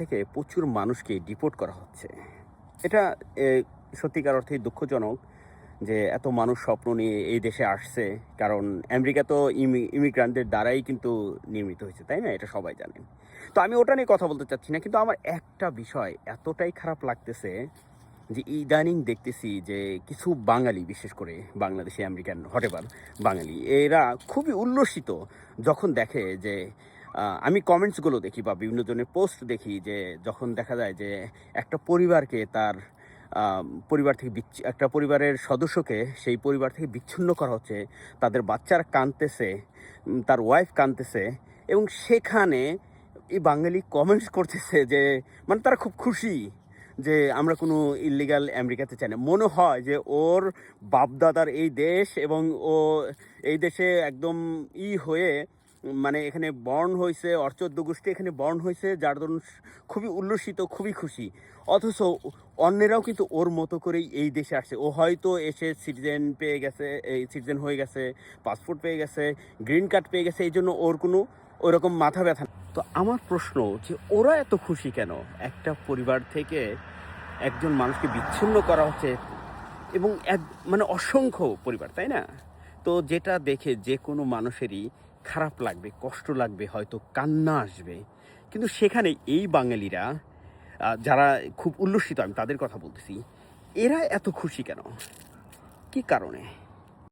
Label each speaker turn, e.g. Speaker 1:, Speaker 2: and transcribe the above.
Speaker 1: থেকে প্রচুর মানুষকে ডিপোর্ট করা হচ্ছে। এটা সত্যিকার অর্থে দুঃখজনক যে এত মানুষ স্বপ্ন নিয়ে এই দেশে আসছে, কারণ আমেরিকা তো ইমি ইমিগ্রান্টদের দ্বারাই কিন্তু নির্মিত হয়েছে, তাই না? এটা সবাই জানেন। তো আমি ওটা নিয়ে কথা বলতে চাচ্ছি না, কিন্তু আমার একটা বিষয় এতটাই খারাপ লাগতেছে যে ইদানিং দেখতেছি যে কিছু বাঙালি, বিশেষ করে বাংলাদেশি, আমেরিকান হটেবার বাঙালি, এরা খুবই উল্লসিত যখন দেখে যে আমি কমেন্টসগুলো দেখি বা বিভিন্ন জনের পোস্ট দেখি যে যখন দেখা যায় যে একটা পরিবারকে তার পরিবার থেকে বিচ্ছি- একটা পরিবারের সদস্যকে সেই পরিবার থেকে বিচ্ছিন্ন করা হচ্ছে, তাদের বাচ্চারা কাঁদতেছে তার ওয়াইফ কাঁদতেছে এবং সেখানে এই বাঙালি কমেন্টস করতেছে যে মানে তারা খুব খুশি যে আমরা কোনো ইলিগাল আমেরিকাতে চাই না। মনে হয় যে ওর বাপদাদার এই দেশ এবং ও এই দেশে একদম ই হয়ে মানে এখানে বর্ণ হয়েছে, অর্চদ্য গোষ্ঠী এখানে বর্ণ হয়েছে, যার দরুন খুবই উল্লসিত, খুবই খুশি। অথচ অন্যেরাও কিন্তু ওর মতো করেই এই দেশে আসছে। ও হয়তো এসে সিটিজেন পেয়ে গেছে, এই সিটিজেন হয়ে গেছে পাসপোর্ট পেয়ে গেছে গ্রিন কার্ড পেয়ে গেছে, এই জন্য ওর কোনো ওরকম মাথা ব্যথা। তো আমার প্রশ্ন, যে ওরা এত খুশি কেন? একটা পরিবার থেকে একজন মানুষকে বিচ্ছিন্ন করা হচ্ছে এবং এক মানে অসংখ্য পরিবার, তাই না? তো যেটা দেখে যে কোনো মানুষেরই খারাপ লাগবে, কষ্ট লাগবে, হয়তো কান্না আসবে। কিন্তু সেখানে এই বাঙালিরা যারা খুব উল্লসিত, আমি তাদের কথা বলতেছি, এরা এত খুশি কেন? কি কারণে?